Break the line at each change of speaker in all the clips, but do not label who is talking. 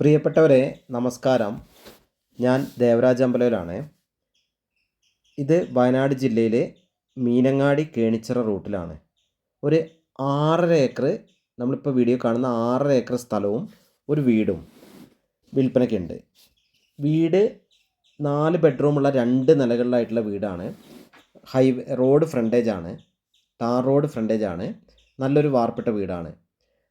പ്രിയപ്പെട്ടവരെ നമസ്കാരം. ഞാൻ ദേവരാജ് അമ്പലയിലാണ് ഇത് വയനാട് ജില്ലയിലെ മീനങ്ങാടി കേണിച്ചിറ റൂട്ടിലാണ്. ഒരു ആറര ഏക്കർ നമ്മളിപ്പോൾ വീഡിയോ കാണുന്ന ആറര ഏക്കർ സ്ഥലവും ഒരു വീടും വിൽപ്പനയ്ക്കുണ്ട് വീട് നാല് ബെഡ്റൂമുള്ള രണ്ട് നിലകളിലായിട്ടുള്ള വീടാണ്. ഹൈവേ റോഡ് ഫ്രണ്ടേജാണ് ടാർ റോഡ് ഫ്രണ്ടേജാണ് നല്ലൊരു വാർപ്പെട്ട വീടാണ്.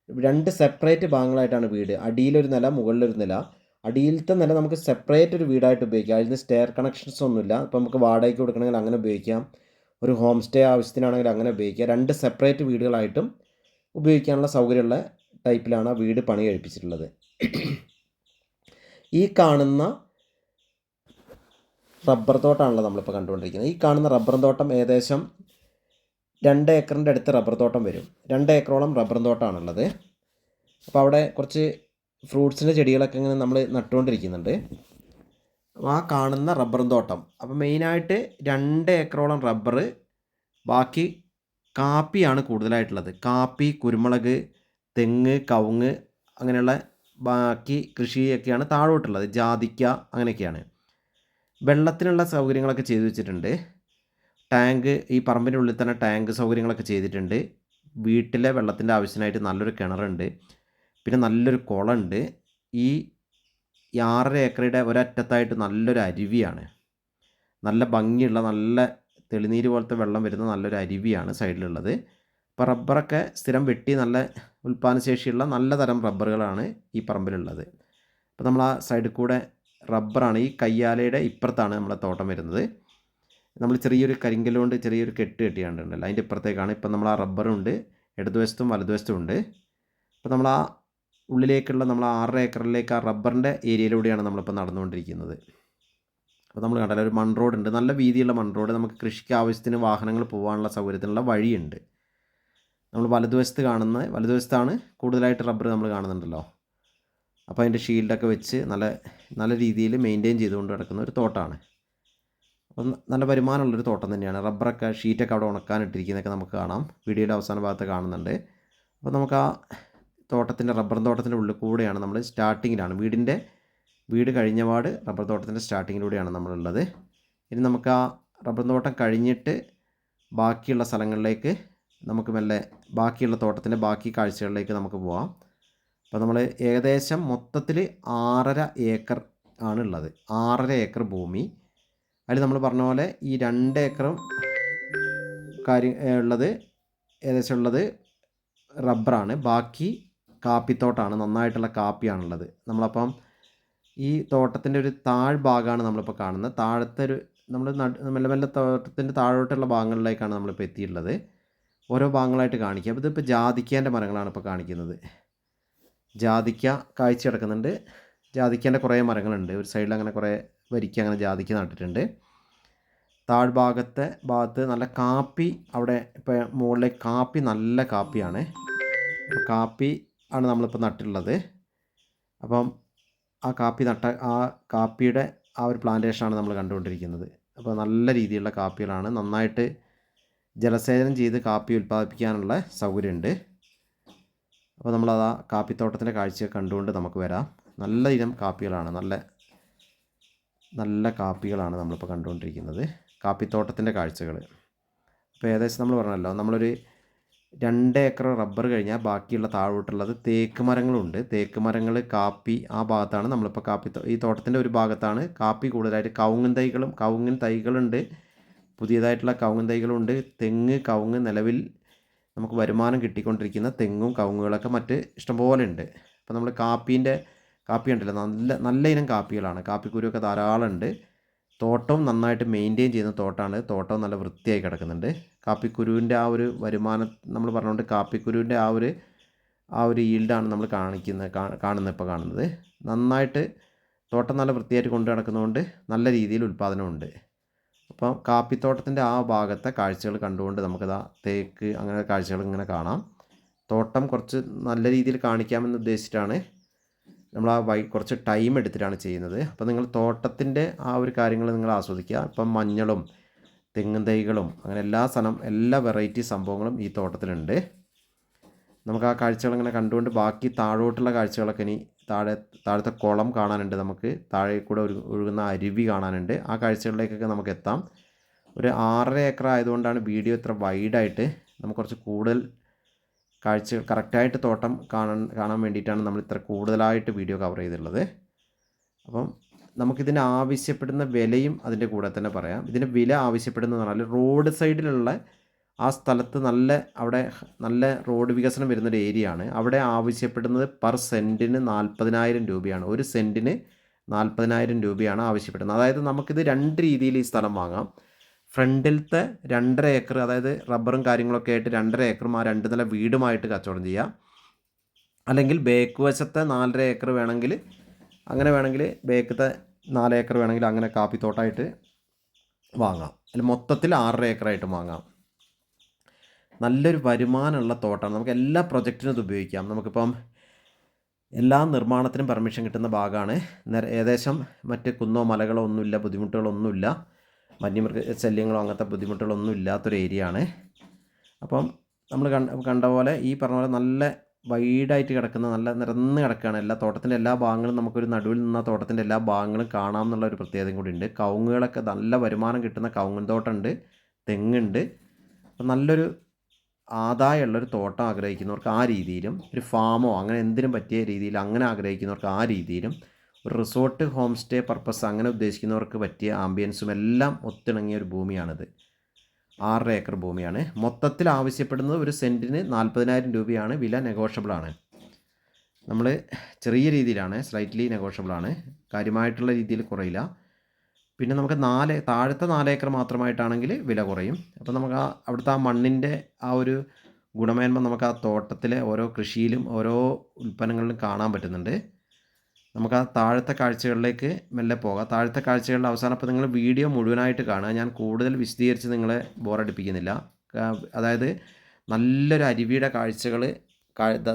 രണ്ട് സെപ്പറേറ്റ് ഭാഗങ്ങളായിട്ടാണ് വീട്. അടിയിലൊരു നില മുകളിലൊരു നില. അടിയിലത്തെ നില നമുക്ക് സെപ്പറേറ്റ് ഒരു വീടായിട്ട് ഉപയോഗിക്കാം. അതിന് സ്റ്റെയർ കണക്ഷൻസ് ഒന്നുമില്ല. അപ്പോൾ നമുക്ക് വാടകയ്ക്ക് കൊടുക്കണമെങ്കിൽ അങ്ങനെ ഉപയോഗിക്കാം. ഒരു ഹോം സ്റ്റേ ആവശ്യത്തിനാണെങ്കിൽ അങ്ങനെ ഉപയോഗിക്കാം. രണ്ട് സെപ്പറേറ്റ് വീടുകളായിട്ടും ഉപയോഗിക്കാനുള്ള സൗകര്യമുള്ള ടൈപ്പിലാണ് ആ വീട് പണി കഴിപ്പിച്ചിട്ടുള്ളത്. ഈ കാണുന്ന റബ്ബർ തോട്ടമാണല്ലോ നമ്മളിപ്പോൾ കണ്ടുകൊണ്ടിരിക്കുന്നത്. ഈ കാണുന്ന റബ്ബർ തോട്ടം ഏകദേശം രണ്ട് ഏക്കറിന്റെ അടുത്ത് റബ്ബർ തോട്ടം വരും. രണ്ട് ഏക്കറോളം റബ്ബർ തോട്ടമാണുള്ളത് അപ്പോൾ അവിടെ കുറച്ച് ഫ്രൂട്ട്സിന്റെ ചെടികളൊക്കെ ഇങ്ങനെ നമ്മൾ നട്ടുകൊണ്ടിരിക്കുന്നുണ്ട്. അപ്പോൾ ആ കാണുന്ന റബ്ബർ തോട്ടം. അപ്പോൾ മെയിനായിട്ട് രണ്ട് ഏക്കറോളം റബ്ബർ ബാക്കി കാപ്പിയാണ് കൂടുതലായിട്ടുള്ളത്. കാപ്പി കുരുമുളക് തെങ്ങ് കവുങ്ങ് അങ്ങനെയുള്ള ബാക്കി കൃഷിയൊക്കെയാണ് താഴോട്ടുള്ളത്. ജാതിക്ക അങ്ങനെയൊക്കെയാണ്. വെള്ളത്തിനുള്ള സൗകര്യങ്ങളൊക്കെ ചെയ്തു വെച്ചിട്ടുണ്ട്. ടാങ്ക് ഈ പറമ്പിന്റെ ഉള്ളിൽ തന്നെ ടാങ്ക് സൗകര്യങ്ങളൊക്കെ ചെയ്തിട്ടുണ്ട്. വീട്ടിലെ വെള്ളത്തിന്റെ ആവശ്യത്തിനായിട്ട് നല്ലൊരു കിണറുണ്ട്. പിന്നെ നല്ലൊരു കുളമുണ്ട്. ഈ ആറര ഏക്കറുടെ ഒരറ്റത്തായിട്ട് നല്ലൊരു അരുവിയാണ്. നല്ല ഭംഗിയുള്ള നല്ല തെളിനീര് പോലത്തെ വെള്ളം വരുന്ന നല്ലൊരു അരുവിയാണ് സൈഡിലുള്ളത്. അപ്പോൾ റബ്ബറൊക്കെ സ്ഥിരം വെട്ടി നല്ല ഉൽപ്പാദനശേഷിയുള്ള നല്ല തരം റബ്ബറുകളാണ് ഈ പറമ്പിലുള്ളത്. അപ്പോൾ നമ്മൾ ആ സൈഡിൽ കൂടെ റബ്ബറാണ് ഈ കയ്യാലയുടെ ഇപ്പുറത്താണ് നമ്മളെ തോട്ടം വരുന്നത്. നമ്മൾ ചെറിയൊരു കരിങ്കല്ലുകൊണ്ട് ചെറിയൊരു കെട്ട് കെട്ടിയാണ്ടുണ്ടല്ലോ അതിന്റെ ഇപ്പുറത്തേക്കാണ്. ഇപ്പം നമ്മൾ ആ റബ്ബറുണ്ട് ഇടതുവശത്തും വലതുവശത്തും ഉണ്ട്. അപ്പോൾ നമ്മൾ ആ ഉള്ളിലേക്കുള്ള നമ്മൾ ആറര ഏക്കറിലേക്ക് ആ റബ്ബറിന്റെ ഏരിയയിലൂടെയാണ് നമ്മളിപ്പോൾ നടന്നുകൊണ്ടിരിക്കുന്നത്. അപ്പോൾ നമ്മൾ കണ്ടല്ലോ ഒരു മൺ റോഡ് ഉണ്ട് നല്ല വീതിയുള്ള മൺ റോഡ്. നമുക്ക് കൃഷിക്ക് ആവശ്യത്തിന് വാഹനങ്ങൾ പോകാനുള്ള സൗകര്യത്തിനുള്ള വഴിയുണ്ട്. നമ്മൾ വലതുവശത്ത് കാണുന്ന വലതുവശത്താണ് കൂടുതലായിട്ട് റബ്ബർ നമ്മൾ കാണുന്നുണ്ടല്ലോ. അപ്പോൾ അതിന്റെ ഷീൽഡൊക്കെ വെച്ച് നല്ല നല്ല രീതിയിൽ മെയിന്റെയിൻ ചെയ്തുകൊണ്ട് കിടക്കുന്ന ഒരു തോട്ടമാണ് നല്ല വരുമാനമുള്ളൊരു തോട്ടം തന്നെയാണ്. റബ്ബറൊക്കെ ഷീറ്റൊക്കെ അവിടെ ഉണക്കാനിട്ടിരിക്കുന്നതൊക്കെ നമുക്ക് കാണാം. വീഡിയോയുടെ അവസാന ഭാഗത്ത് കാണുന്നുണ്ട്. അപ്പോൾ നമുക്ക് ആ തോട്ടത്തിന്റെ റബ്ബർ തോട്ടത്തിന്റെ ഉള്ളിൽ കൂടെയാണ് നമ്മൾ സ്റ്റാർട്ടിങ്ങിലാണ്. വീടിന്റെ വീട് കഴിഞ്ഞ പാട് റബ്ബർ തോട്ടത്തിന്റെ സ്റ്റാർട്ടിങ്ങിലൂടെയാണ് നമ്മളുള്ളത്. ഇനി നമുക്ക് ആ റബ്ബർ തോട്ടം കഴിഞ്ഞിട്ട് ബാക്കിയുള്ള സ്ഥലങ്ങളിലേക്ക് നമുക്ക് മെല്ലെ ബാക്കിയുള്ള തോട്ടത്തിന്റെ ബാക്കി കാഴ്ചകളിലേക്ക് നമുക്ക് പോവാം. അപ്പോൾ നമ്മൾ ഏകദേശം മൊത്തത്തിൽ ആറര ഏക്കർ ആണുള്ളത്. ആറര ഏക്കർ ഭൂമി. അതിൽ നമ്മൾ പറഞ്ഞ പോലെ ഈ രണ്ട് ഏക്കറും കാര്യം ഉള്ളത് ഏകദേശം ഉള്ളത് റബ്ബറാണ്. ബാക്കി കാപ്പിത്തോട്ടമാണ് നന്നായിട്ടുള്ള കാപ്പിയാണുള്ളത്. നമ്മളപ്പം ഈ തോട്ടത്തിന്റെ ഒരു താഴ്ഭാഗമാണ് നമ്മളിപ്പോൾ കാണുന്നത്. താഴത്തെ ഒരു നമ്മൾ മെല്ലെ മെല്ലെ തോട്ടത്തിന്റെ താഴോട്ടുള്ള ഭാഗങ്ങളിലേക്കാണ് നമ്മളിപ്പോൾ എത്തിയിട്ടുള്ളത്. ഓരോ ഭാഗങ്ങളായിട്ട് കാണിക്കുക അപ്പോൾ ഇതിപ്പോൾ ജാതിക്കേന്റെ മരങ്ങളാണ് ഇപ്പോൾ കാണിക്കുന്നത്. ജാതിക്ക കാഴ്ച കിടക്കുന്നുണ്ട്. ജാതിക്കേന്റെ കുറേ മരങ്ങളുണ്ട്. ഒരു സൈഡിൽ അങ്ങനെ കുറേ വരിക്ക അങ്ങനെ ജാതിക്ക നട്ടിട്ടുണ്ട്. താഴ്ഭാഗത്തെ ഭാഗത്ത് നല്ല കാപ്പി അവിടെ ഇപ്പോൾ മുകളിലെ കാപ്പി നല്ല കാപ്പിയാണ്. കാപ്പി ആണ് നമ്മളിപ്പോൾ നട്ടിട്ടുള്ളത്. അപ്പം ആ കാപ്പി നട്ട ആ കാപ്പിയുടെ ആ ഒരു പ്ലാന്റേഷനാണ് നമ്മൾ കണ്ടുകൊണ്ടിരിക്കുന്നത്. അപ്പോൾ നല്ല രീതിയിലുള്ള കാപ്പികളാണ്. നന്നായിട്ട് ജലസേചനം ചെയ്ത് കാപ്പി ഉൽപ്പാദിപ്പിക്കാനുള്ള സൗകര്യമുണ്ട്. അപ്പോൾ നമ്മളത് ആ കാപ്പിത്തോട്ടത്തിന്റെ കാഴ്ച കണ്ടുകൊണ്ട് നമുക്ക് വരാം. നല്ല ഇനം കാപ്പികളാണ്. നല്ല നല്ല കാപ്പികളാണ് നമ്മളിപ്പോൾ കണ്ടുകൊണ്ടിരിക്കുന്നത്. കാപ്പിത്തോട്ടത്തിന്റെ കാഴ്ചകൾ അപ്പോൾ ഏകദേശം നമ്മൾ പറഞ്ഞല്ലോ നമ്മളൊരു രണ്ട് ഏക്കർ റബ്ബർ കഴിഞ്ഞാൽ ബാക്കിയുള്ള താഴോട്ടുള്ളത് തേക്ക് മരങ്ങളുണ്ട്. തേക്ക് മരങ്ങൾ കാപ്പി ആ ഭാഗത്താണ് നമ്മളിപ്പോൾ കാപ്പി ഈ തോട്ടത്തിന്റെ ഒരു ഭാഗത്താണ് കാപ്പി കൂടുതലായിട്ട് കവുങ്ങൻ തൈകളും കവുങ്ങൻ തൈകളുണ്ട്. പുതിയതായിട്ടുള്ള കവുങ്ങൻ തൈകളുണ്ട്. തെങ്ങ് കവുങ്ങ് നിലവിൽ നമുക്ക് വരുമാനം കിട്ടിക്കൊണ്ടിരിക്കുന്ന തെങ്ങും കവുങ്ങുകളൊക്കെ മറ്റ് ഇഷ്ടംപോലെ ഉണ്ട്. അപ്പോൾ നമ്മൾ കാപ്പീന്റെ കാപ്പി ഉണ്ടല്ലോ നല്ല നല്ല ഇനം കാപ്പികളാണ്. കാപ്പിക്കുരുവൊക്കെ ധാരാളം ഉണ്ട് തോട്ടവും നന്നായിട്ട് മെയിന്റെയിൻ ചെയ്യുന്ന തോട്ടമാണ് തോട്ടവും നല്ല വൃത്തിയായി കിടക്കുന്നുണ്ട്. കാപ്പിക്കുരുവിന്റെ ആ ഒരു വരുമാനം നമ്മൾ പറഞ്ഞുകൊണ്ട് കാപ്പിക്കുരുവിന്റെ ആ ഒരു ആ ഒരു ഈൽഡാണ് നമ്മൾ കാണിക്കുന്നത് കാണുന്നത് ഇപ്പോൾ കാണുന്നത്. നന്നായിട്ട് തോട്ടം നല്ല വൃത്തിയായിട്ട് കൊണ്ടു നടക്കുന്നതുകൊണ്ട് നല്ല രീതിയിൽ ഉൽപ്പാദനമുണ്ട്. അപ്പം കാപ്പിത്തോട്ടത്തിന്റെ ആ ഭാഗത്തെ കാഴ്ചകൾ കണ്ടുകൊണ്ട് നമുക്കതാ തേക്ക് അങ്ങനെ കാഴ്ചകൾ ഇങ്ങനെ കാണാം. തോട്ടം കുറച്ച് നല്ല രീതിയിൽ കാണിക്കാമെന്ന് ഉദ്ദേശിച്ചിട്ടാണ് നമ്മൾ ആ വൈ കുറച്ച് ടൈം എടുത്തിട്ടാണ് ചെയ്യുന്നത്. അപ്പോൾ നിങ്ങൾ തോട്ടത്തിന്റെ ആ ഒരു കാര്യങ്ങൾ നിങ്ങൾ ആസ്വദിക്കുക. ഇപ്പം മഞ്ഞളും തെങ്ങും തൈകളും അങ്ങനെ എല്ലാ സ്ഥലം എല്ലാ വെറൈറ്റി സംഭവങ്ങളും ഈ തോട്ടത്തിലുണ്ട്. നമുക്ക് ആ കാഴ്ചകൾ ഇങ്ങനെ കണ്ടുകൊണ്ട് ബാക്കി താഴോട്ടുള്ള കാഴ്ചകളൊക്കെ ഇനി താഴെ താഴത്തെ കുളം കാണാനുണ്ട് നമുക്ക്. താഴെ കൂടെ ഒരു ഒഴുകുന്ന അരുവി കാണാനുണ്ട്. ആ കാഴ്ചകളിലേക്കൊക്കെ നമുക്ക് എത്താം. ഒരു ആറര ഏക്കർ ആയതുകൊണ്ടാണ് വീഡിയോ ഇത്ര വൈഡായിട്ട് നമുക്ക് കുറച്ച് കൂടുതൽ കാഴ്ച കറക്റ്റായിട്ട് തോട്ടം കാണാൻ കാണാൻ വേണ്ടിയിട്ടാണ് നമ്മൾ ഇത്ര കൂടുതലായിട്ട് വീഡിയോ കവർ ചെയ്തിട്ടുള്ളത്. അപ്പം നമുക്കിതിന് ആവശ്യപ്പെടുന്ന വിലയും അതിന്റെ കൂടെ തന്നെ പറയാം. ഇതിന്റെ വില ആവശ്യപ്പെടുന്നത് പറഞ്ഞാൽ റോഡ് സൈഡിലുള്ള ആ സ്ഥലത്ത് നല്ല അവിടെ നല്ല റോഡ് വികസനം വരുന്നൊരു ഏരിയ ആണ്. അവിടെ ആവശ്യപ്പെടുന്നത് പെർ സെന്റിന് നാൽപ്പതിനായിരം രൂപയാണ്. ഒരു സെന്റിന് നാൽപ്പതിനായിരം രൂപയാണ് ആവശ്യപ്പെടുന്നത്. അതായത് നമുക്കിത് രണ്ട് രീതിയിൽ ഈ സ്ഥലം വാങ്ങാം. ഫ്രണ്ടിലത്തെ രണ്ടര ഏക്കർ അതായത് റബ്ബറും കാര്യങ്ങളൊക്കെ ആയിട്ട് രണ്ടര ഏക്കറും ആ രണ്ട് നില വീടുമായിട്ട് കച്ചവടം ചെയ്യാം. അല്ലെങ്കിൽ ബേക്ക് വശത്തെ നാലര ഏക്കർ വേണമെങ്കിൽ അങ്ങനെ വേണമെങ്കിൽ ബേക്കത്തെ നാല് ഏക്കർ വേണമെങ്കിൽ അങ്ങനെ കാപ്പിത്തോട്ടമായിട്ട് വാങ്ങാം. അതിൽ മൊത്തത്തിൽ ആറര ഏക്കറായിട്ട് വാങ്ങാം. നല്ലൊരു വരുമാനമുള്ള തോട്ടമാണ് നമുക്ക് എല്ലാ പ്രൊജക്റ്റിനും ഇത് ഉപയോഗിക്കാം. നമുക്കിപ്പം എല്ലാ നിർമ്മാണത്തിനും പെർമിഷൻ കിട്ടുന്ന ഭാഗമാണ്. ഏകദേശം മറ്റ് കുന്നോ മലകളോ ഒന്നുമില്ല ബുദ്ധിമുട്ടുകളൊന്നുമില്ല. വന്യമൃഗ ശല്യങ്ങളോ അങ്ങനത്തെ ബുദ്ധിമുട്ടുകളൊന്നും ഇല്ലാത്തൊരു ഏരിയ ആണ് അപ്പം നമ്മൾ കണ്ട പോലെ ഈ പറഞ്ഞ പോലെ നല്ല വൈഡായിട്ട് കിടക്കുന്ന നല്ല നിരന്ന് കിടക്കുകയാണ് എല്ലാ തോട്ടത്തിന്റെ എല്ലാ ഭാഗങ്ങളും. നമുക്കൊരു നടുവിൽ നിന്ന തോട്ടത്തിന്റെ എല്ലാ ഭാഗങ്ങളും കാണാം എന്നുള്ള ഒരു പ്രത്യേകതയും കൂടി ഉണ്ട്. കവുങ്ങുകളൊക്കെ നല്ല വരുമാനം കിട്ടുന്ന കവുങ്ങൻ തോട്ടമുണ്ട് തെങ്ങുണ്ട്. അപ്പം നല്ലൊരു ആദായമുള്ളൊരു തോട്ടം ആഗ്രഹിക്കുന്നവർക്ക് ആ രീതിയിലും ഒരു ഫാമോ അങ്ങനെ എന്തിനും പറ്റിയ രീതിയിൽ അങ്ങനെ ആഗ്രഹിക്കുന്നവർക്ക് ആ രീതിയിലും റിസോർട്ട് ഹോം സ്റ്റേ പർപ്പസ് അങ്ങനെ ഉദ്ദേശിക്കുന്നവർക്ക് പറ്റിയ ആംബിയൻസും എല്ലാം ഒത്തിണങ്ങിയ ഒരു ഭൂമിയാണിത്. ആറര ഏക്കർ ഭൂമിയാണ്. മൊത്തത്തിൽ ആവശ്യപ്പെടുന്നത് ഒരു സെന്റിന് നാൽപ്പതിനായിരം രൂപയാണ്. വില നെഗോഷ്യബിളാണ്. നമ്മൾ ചെറിയ രീതിയിലാണ് സ്ലൈറ്റ്ലി നെഗോഷ്യബിളാണ്. കാര്യമായിട്ടുള്ള രീതിയിൽ കുറയില്ല. പിന്നെ നമുക്ക് നാല് താഴത്തെ നാല് ഏക്കർ മാത്രമായിട്ടാണെങ്കിൽ വില കുറയും. അപ്പോൾ നമുക്ക് ആ അവിടുത്തെ ആ മണ്ണിന്റെ ആ ഒരു ഗുണമേന്മ നമുക്ക് ആ തോട്ടത്തിലെ ഓരോ കൃഷിയിലും ഓരോ ഉൽപ്പന്നങ്ങളിലും കാണാൻ പറ്റുന്നുണ്ട്. നമുക്ക് ആ താഴത്തെ കാഴ്ചകളിലേക്ക് മെല്ലെ പോകാം. താഴത്തെ കാഴ്ചകളുടെ അവസാനം അപ്പോൾ നിങ്ങൾ വീഡിയോ മുഴുവനായിട്ട് കാണുക. ഞാൻ കൂടുതൽ വിശദീകരിച്ച് നിങ്ങളെ ബോറടിപ്പിക്കുന്നില്ല. അതായത് നല്ലൊരു അരുവിയുടെ കാഴ്ചകൾ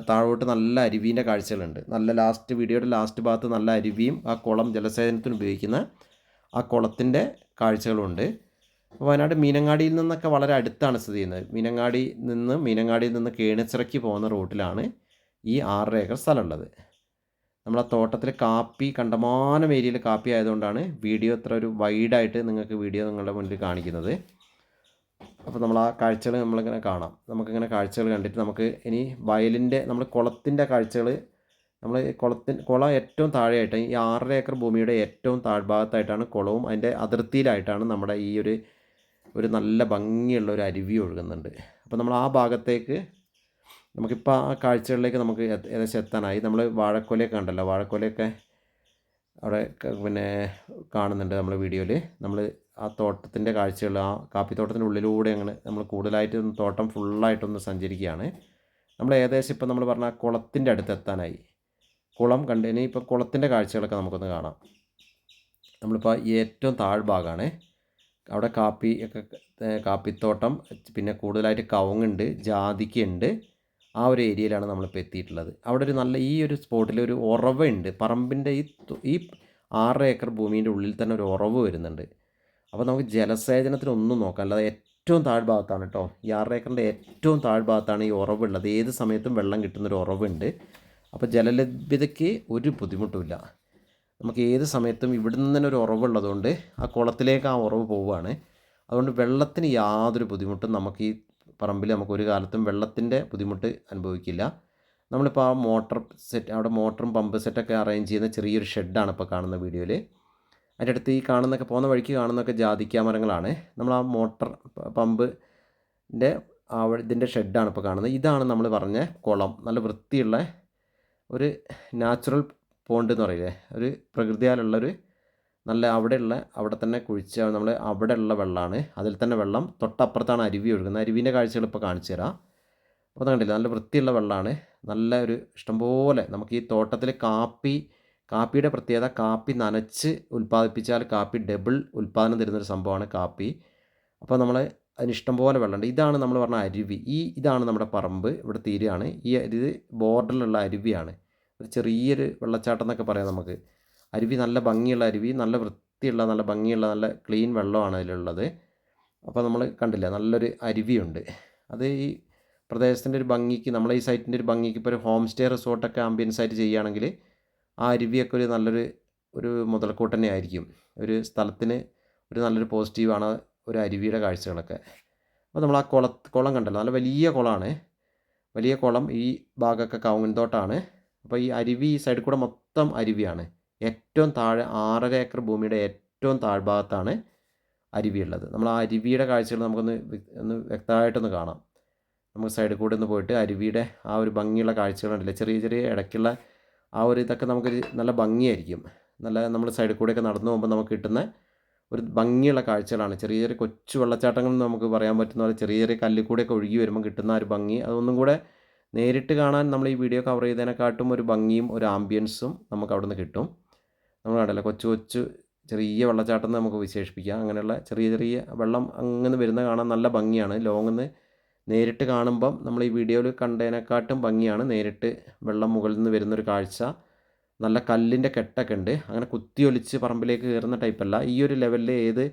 താഴോട്ട് നല്ല അരുവീന്റെ കാഴ്ചകളുണ്ട്. നല്ല ലാസ്റ്റ് വീഡിയോയുടെ ലാസ്റ്റ് ഭാഗത്ത് നല്ല അരുവിയും ആ കുളം ജലസേചനത്തിന് ഉപയോഗിക്കുന്ന ആ കുളത്തിന്റെ കാഴ്ചകളുണ്ട്. വയനാട് മീനങ്ങാടിയിൽ നിന്നൊക്കെ വളരെ അടുത്താണ് സ്ഥിതി ചെയ്യുന്നത്. മീനങ്ങാടി നിന്ന് മീനങ്ങാടിയിൽ നിന്ന് കേണിച്ചിറക്കി പോകുന്ന റൂട്ടിലാണ് ഈ ആറര ഏക്കർ സ്ഥലമുള്ളത്. നമ്മളെ തോട്ടത്തിൽ കാപ്പി കണ്ടമാനം ഏരിയയിൽ കാപ്പി ആയതുകൊണ്ടാണ് വീഡിയോ ഇത്ര ഒരു വൈഡായിട്ട് നിങ്ങൾക്ക് വീഡിയോ നിങ്ങളുടെ മുന്നിൽ കാണിക്കുന്നത്. അപ്പോൾ നമ്മൾ ആ കാഴ്ചകൾ നമ്മളിങ്ങനെ കാണാം. നമുക്കിങ്ങനെ കാഴ്ചകൾ കണ്ടിട്ട് നമുക്ക് ഇനി വയലിന്റെ നമ്മൾ കുളത്തിന്റെ കാഴ്ചകൾ നമ്മൾ കുളത്തിൻ കുളം ഏറ്റവും താഴെയായിട്ട് ഈ ആറര ഏക്കർ ഭൂമിയുടെ ഏറ്റവും താഴ്ഭാഗത്തായിട്ടാണ് കുളവും അതിന്റെ അതിർത്തിയിലായിട്ടാണ് നമ്മുടെ ഈ ഒരു ഒരു നല്ല ഭംഗിയുള്ള ഒരു അരുവി ഒഴുകുന്നുണ്ട്. അപ്പോൾ നമ്മൾ ആ ഭാഗത്തേക്ക് നമുക്കിപ്പോൾ ആ കാഴ്ചകളിലേക്ക് നമുക്ക് ഏകദേശം എത്താനായി. നമ്മൾ വാഴക്കൊലയൊക്കെ കണ്ടല്ലോ. വാഴക്കൊലയൊക്കെ അവിടെ പിന്നെ കാണുന്നുണ്ട് നമ്മൾ വീഡിയോയിൽ നമ്മൾ ആ തോട്ടത്തിന്റെ കാഴ്ചകൾ ആ കാപ്പിത്തോട്ടത്തിന്റെ ഉള്ളിലൂടെ അങ്ങനെ നമ്മൾ കൂടുതലായിട്ട് തോട്ടം ഫുള്ളായിട്ടൊന്ന് സഞ്ചരിക്കുകയാണ്. നമ്മൾ ഏകദേശം ഇപ്പം നമ്മൾ പറഞ്ഞ കുളത്തിന്റെ അടുത്ത് എത്താനായി. കുളം കണ്ട് ഇനി ഇപ്പോൾ കുളത്തിന്റെ കാഴ്ചകളൊക്കെ നമുക്കൊന്ന് കാണാം. നമ്മളിപ്പോൾ ഏറ്റവും താഴ്ഭാഗമാണ് അവിടെ കാപ്പി ഒക്കെ കാപ്പിത്തോട്ടം പിന്നെ കൂടുതലായിട്ട് കവുങ്ങുണ്ട് ജാതിക്കയുണ്ട്. ആ ഒരു ഏരിയയിലാണ് നമ്മളിപ്പോൾ എത്തിയിട്ടുള്ളത്. അവിടെ ഒരു നല്ല ഈ ഒരു സ്പോട്ടിൽ ഒരു ഉറവുണ്ട് പറമ്പിന്റെ ഈ ഈ ആറ് ഏക്കർ ഭൂമിന്റെ ഉള്ളിൽ തന്നെ ഒരു ഉറവ് വരുന്നുണ്ട്. അപ്പോൾ നമുക്ക് ജലസേചനത്തിനൊന്നും നോക്കാം. അല്ലാതെ ഏറ്റവും താഴ്ഭാഗത്താണ് കേട്ടോ ഈ ആറ് ഏക്കറിന്റെ ഏറ്റവും താഴ്ഭാഗത്താണ് ഈ ഉറവുള്ളത് ഏത് സമയത്തും വെള്ളം കിട്ടുന്നൊരു ഉറവുണ്ട് അപ്പോൾ ജലലഭ്യതയ്ക്ക് ഒരു ബുദ്ധിമുട്ടുമില്ല. നമുക്ക് ഏത് സമയത്തും ഇവിടെ നിന്ന് തന്നെ ഒരു ഉറവുള്ളതുകൊണ്ട് ആ കുളത്തിലേക്ക് ആ ഉറവ് പോവുകയാണ്. അതുകൊണ്ട് വെള്ളത്തിന് യാതൊരു ബുദ്ധിമുട്ടും നമുക്ക് ഈ പറമ്പിൽ നമുക്ക് ഒരു കാലത്തും വെള്ളത്തിന്റെ ബുദ്ധിമുട്ട് അനുഭവിക്കില്ല. നമ്മളിപ്പോൾ ആ മോട്ടർ സെറ്റ് അവിടെ മോട്ടറും പമ്പ് സെറ്റൊക്കെ അറേഞ്ച് ചെയ്യുന്ന ചെറിയൊരു ഷെഡാണ് ഇപ്പോൾ കാണുന്ന വീഡിയോയിൽ. അതിന്റെ അടുത്ത് ഈ കാണുന്നൊക്കെ പോകുന്ന വഴിക്ക് കാണുന്നൊക്കെ ജാതിക്ക മരങ്ങളാണ് നമ്മൾ ആ മോട്ടർ പമ്പിന്റെ ആ ഇതിന്റെ ഷെഡാണ് ഇപ്പോൾ കാണുന്നത്. ഇതാണ് നമ്മൾ പറഞ്ഞ കുളം. നല്ല വൃത്തിയുള്ള ഒരു നാച്ചുറൽ പോണ്ട് എന്ന് പറയില്ലേ? ഒരു പ്രകൃതിയാലുള്ളൊരു നല്ല അവിടെയുള്ള അവിടെ തന്നെ കുഴിച്ച നമ്മൾ അവിടെയുള്ള വെള്ളമാണ് അതിൽ തന്നെ വെള്ളം തൊട്ടപ്പുറത്താണ് അരുവി ഒഴുകുന്നത്. അരുവിന്റെ കാഴ്ചകൾ ഇപ്പോൾ കാണിച്ചു തരാം. അപ്പോൾ കണ്ടില്ല നല്ല വൃത്തിയുള്ള വെള്ളമാണ് നല്ല ഒരു ഇഷ്ടംപോലെ നമുക്ക് ഈ തോട്ടത്തിൽ കാപ്പി കാപ്പിയുടെ പ്രത്യേകത കാപ്പി നനച്ച് ഉൽപ്പാദിപ്പിച്ചാൽ കാപ്പി ഡബിൾ ഉൽപ്പാദനം തരുന്നൊരു സംഭവമാണ് കാപ്പി. അപ്പോൾ നമ്മൾ അതിന് ഇഷ്ടംപോലെ വെള്ളമുണ്ട്. ഇതാണ് നമ്മൾ പറഞ്ഞ അരുവി. ഈ ഇതാണ് നമ്മുടെ പറമ്പ്. ഇവിടെ തീരുകയാണ്. ഈ ഇത് ബോർഡറിലുള്ള അരുവിയാണ്. ഒരു ചെറിയൊരു വെള്ളച്ചാട്ടം എന്നൊക്കെ പറയാം നമുക്ക്. അരുവി നല്ല ഭംഗിയുള്ള അരുവി നല്ല വൃത്തിയുള്ള നല്ല ഭംഗിയുള്ള നല്ല ക്ലീൻ വെള്ളമാണ് അതിലുള്ളത്. അപ്പോൾ നമ്മൾ കണ്ടില്ല നല്ലൊരു അരുവിയുണ്ട്. അത് ഈ പ്രദേശത്തിന്റെ ഒരു ഭംഗിക്ക് നമ്മളെ ഈ സൈറ്റിന്റെ ഒരു ഭംഗിക്ക് ഇപ്പോൾ ഒരു ഹോം സ്റ്റേ റിസോർട്ടൊക്കെ ആംബിയൻസ് ആയിട്ട് ചെയ്യുകയാണെങ്കിൽ ആ അരുവിയൊക്കെ ഒരു നല്ലൊരു ഒരു മുതൽക്കൂട്ട് തന്നെ ആയിരിക്കും. ഒരു സ്ഥലത്തിന് ഒരു നല്ലൊരു പോസിറ്റീവാണ് ഒരു അരുവിയുടെ കാഴ്ചകളൊക്കെ. അപ്പോൾ നമ്മൾ ആ കുള കുളം കണ്ടല്ലോ നല്ല വലിയ കുളമാണ് വലിയ കുളം ഈ ഭാഗമൊക്കെ കവുങ്ങൻ തോട്ടാണ്. അപ്പോൾ ഈ അരുവി ഈ സൈഡിൽ കൂടെ മൊത്തം അരുവിയാണ്. ഏറ്റവും താഴെ ആറര ഏക്കർ ഭൂമിയുടെ ഏറ്റവും താഴ്ഭാഗത്താണ് അരുവിയുള്ളത് നമ്മൾ ആ അരുവിയുടെ കാഴ്ചകൾ നമുക്കൊന്ന് ഒന്ന് വ്യക്തമായിട്ടൊന്ന് കാണാം. നമുക്ക് സൈഡിൽ കൂടെ ഒന്ന് പോയിട്ട് അരുവിയുടെ ആ ഒരു ഭംഗിയുള്ള കാഴ്ചകളുണ്ടല്ലേ? ചെറിയ ചെറിയ ഇടയ്ക്കുള്ള ആ ഒരു ഇതൊക്കെ നമുക്കൊരു നല്ല ഭംഗിയായിരിക്കും. നല്ല നമ്മൾ സൈഡിൽ കൂടെയൊക്കെ നടന്നു പോകുമ്പോൾ നമുക്ക് കിട്ടുന്ന ഒരു ഭംഗിയുള്ള കാഴ്ചകളാണ്. ചെറിയ ചെറിയ കൊച്ചു വെള്ളച്ചാട്ടങ്ങൾ നമുക്ക് പറയാൻ പറ്റുന്ന പോലെ ചെറിയ ചെറിയ കല്ലിൽ കൂടെയൊക്കെ ഒഴുകി വരുമ്പോൾ കിട്ടുന്ന ഒരു ഭംഗി. അതൊന്നും കൂടെ നേരിട്ട് കാണാൻ നമ്മൾ ഈ വീഡിയോ കവർ ചെയ്തതിനെക്കാട്ടും ഒരു ഭംഗിയും ഒരു ആംബിയൻസും നമുക്ക് അവിടെ നിന്ന് കിട്ടും. നമ്മൾ കണ്ടല്ലോ കൊച്ചു കൊച്ചു ചെറിയ വെള്ളച്ചാട്ടം നമുക്ക് വിശേഷിപ്പിക്കാം. അങ്ങനെയുള്ള ചെറിയ ചെറിയ വെള്ളം അങ്ങനെ വരുന്ന കാണാൻ നല്ല ഭംഗിയാണ്. ലോങ്ങിന്ന് നേരിട്ട് കാണുമ്പം നമ്മൾ ഈ വീഡിയോയിൽ കണ്ടതിനെക്കാട്ടും ഭംഗിയാണ് നേരിട്ട് വെള്ളം മുകളിൽ നിന്ന് വരുന്നൊരു കാഴ്ച. നല്ല കല്ലിന്റെ കെട്ടൊക്കെ ഉണ്ട്. അങ്ങനെ കുത്തിയൊലിച്ച് പറമ്പിലേക്ക് കയറുന്ന ടൈപ്പല്ല. ഈ ഒരു ലെവലിൽ ഏത്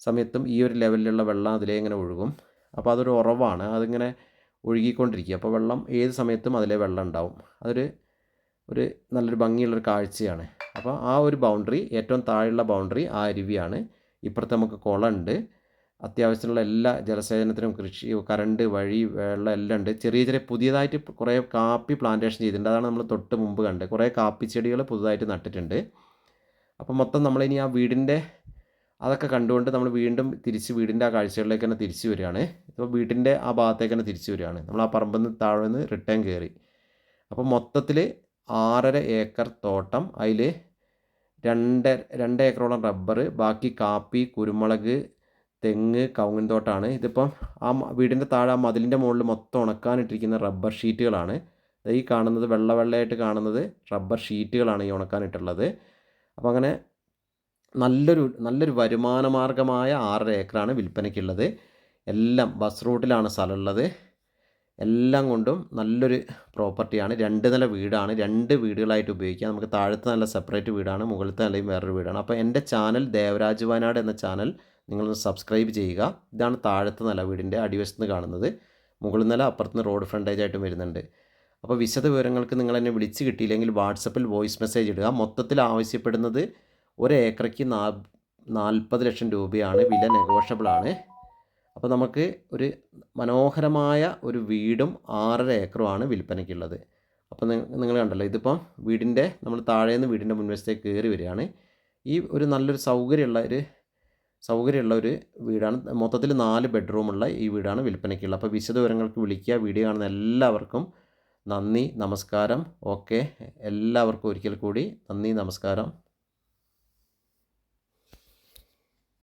സമയത്തും ഈ ഒരു ലെവലിലുള്ള വെള്ളം അതിലേ ഇങ്ങനെ ഒഴുകും. അപ്പോൾ അതൊരു ഉറവാണ്. അതിങ്ങനെ ഒഴുകിക്കൊണ്ടിരിക്കുക അപ്പോൾ വെള്ളം ഏത് സമയത്തും അതിലെ വെള്ളം ഉണ്ടാവും. അതൊരു ഒരു നല്ലൊരു ഭംഗിയുള്ളൊരു കാഴ്ചയാണ്. അപ്പോൾ ആ ഒരു ബൗണ്ടറി ഏറ്റവും താഴെയുള്ള ബൗണ്ടറി ആ അരുവിയാണ്. ഇപ്പുറത്ത് നമുക്ക് കുളമുണ്ട്. അത്യാവശ്യത്തിനുള്ള എല്ലാ ജലസേചനത്തിനും കൃഷി കറണ്ട് വഴി വെള്ളം എല്ലാം ഉണ്ട്. ചെറിയ ചെറിയ പുതിയതായിട്ട് കുറേ കാപ്പി പ്ലാന്റേഷൻ ചെയ്തിട്ടുണ്ട്. അതാണ് നമ്മൾ തൊട്ട് മുമ്പ് കണ്ടത് കുറേ കാപ്പി ചെടികൾ പുതുതായിട്ട് നട്ടിട്ടുണ്ട്. അപ്പോൾ മൊത്തം നമ്മളിനി ആ വീടിന്റെ അതൊക്കെ കണ്ടുകൊണ്ട് നമ്മൾ വീണ്ടും തിരിച്ച് വീടിന്റെ ആ കാഴ്ചകളിലേക്ക് തന്നെ തിരിച്ചു വരികയാണ്. ഇപ്പോൾ വീട്ടിന്റെ ആ ഭാഗത്തേക്ക് തന്നെ തിരിച്ചു വരികയാണ്. നമ്മൾ ആ പറമ്പിൽ നിന്ന് താഴെ നിന്ന് റിട്ടേൺ കയറി. അപ്പോൾ മൊത്തത്തിൽ ആറര ഏക്കർ തോട്ടം. അതിൽ രണ്ട് രണ്ട് ഏക്കറോളം റബ്ബർ ബാക്കി കാപ്പി കുരുമുളക് തെങ്ങ് കവുങ്ങൻ തോട്ടമാണ് ഇതിപ്പം ആ വീടിന്റെ താഴെ ആ മതിലിന്റെ മുകളിൽ മൊത്തം ഉണക്കാനിട്ടിരിക്കുന്ന റബ്ബർ ഷീറ്റുകളാണ്. ഈ കാണുന്നത് വെള്ള വെള്ളയായിട്ട് കാണുന്നത് റബ്ബർ ഷീറ്റുകളാണ് ഈ ഉണക്കാനിട്ടുള്ളത്. അപ്പോൾ അങ്ങനെ നല്ലൊരു നല്ലൊരു വരുമാന മാർഗമായ ആറര ഏക്കറാണ് വിൽപ്പനയ്ക്കുള്ളത്. എല്ലാം ബസ് റൂട്ടിലാണ് സ്ഥലമുള്ളത്. എല്ലാം കൊണ്ടും നല്ലൊരു പ്രോപ്പർട്ടിയാണ്. രണ്ട് നില വീടാണ്. രണ്ട് വീടുകളായിട്ട് ഉപയോഗിക്കാം. നമുക്ക് താഴത്തെ നല്ല സെപ്പറേറ്റ് വീടാണ് മുകളിലത്തെ നിലയും വേറൊരു വീടാണ്. അപ്പോൾ എന്റെ ചാനൽ ദേവരാജ് വയനാട് എന്ന ചാനൽ നിങ്ങളൊന്ന് സബ്സ്ക്രൈബ് ചെയ്യുക. ഇതാണ് താഴത്തെ നില വീടിന്റെ അടിവശത്ത് നിന്ന് കാണുന്നത്. മുകളിൽ നില അപ്പുറത്ത് നിന്ന് റോഡ് ഫ്രണ്ടേജ് ആയിട്ടും വരുന്നുണ്ട്. അപ്പോൾ വിശദ വിവരങ്ങൾക്ക് നിങ്ങൾ എന്നെ വിളിച്ച് കിട്ടിയില്ലെങ്കിൽ വാട്സപ്പിൽ വോയിസ് മെസ്സേജ് ഇടുക. മൊത്തത്തിൽ ആവശ്യപ്പെടുന്നത് ഒരു ഏക്കറയ്ക്ക് നാ നാൽപ്പത് ലക്ഷം രൂപയാണ്. വില നെഗോഷ്യബിൾ ആണ് അപ്പോൾ നമുക്ക് ഒരു മനോഹരമായ ഒരു വീടും ആറര ഏക്കറുമാണ് വിൽപ്പനയ്ക്കുള്ളത്. അപ്പോൾ നിങ്ങൾ കണ്ടല്ലോ ഇതിപ്പം വീടിന്റെ നമ്മൾ താഴെ നിന്ന് വീടിന്റെ മുൻവശത്തേക്ക് കയറി വരികയാണ്. ഈ ഒരു നല്ലൊരു സൗകര്യമുള്ള ഒരു സൗകര്യമുള്ള ഒരു വീടാണ്. മൊത്തത്തിൽ നാല് ബെഡ്റൂമുള്ള ഈ വീടാണ് വിൽപ്പനയ്ക്കുള്ളത്. അപ്പോൾ വിശദവിവരങ്ങൾക്ക് വിളിക്കുക. വീഡിയോ കാണുന്ന എല്ലാവർക്കും നന്ദി നമസ്കാരം. ഓക്കെ. എല്ലാവർക്കും ഒരിക്കൽ കൂടി നന്ദി നമസ്കാരം.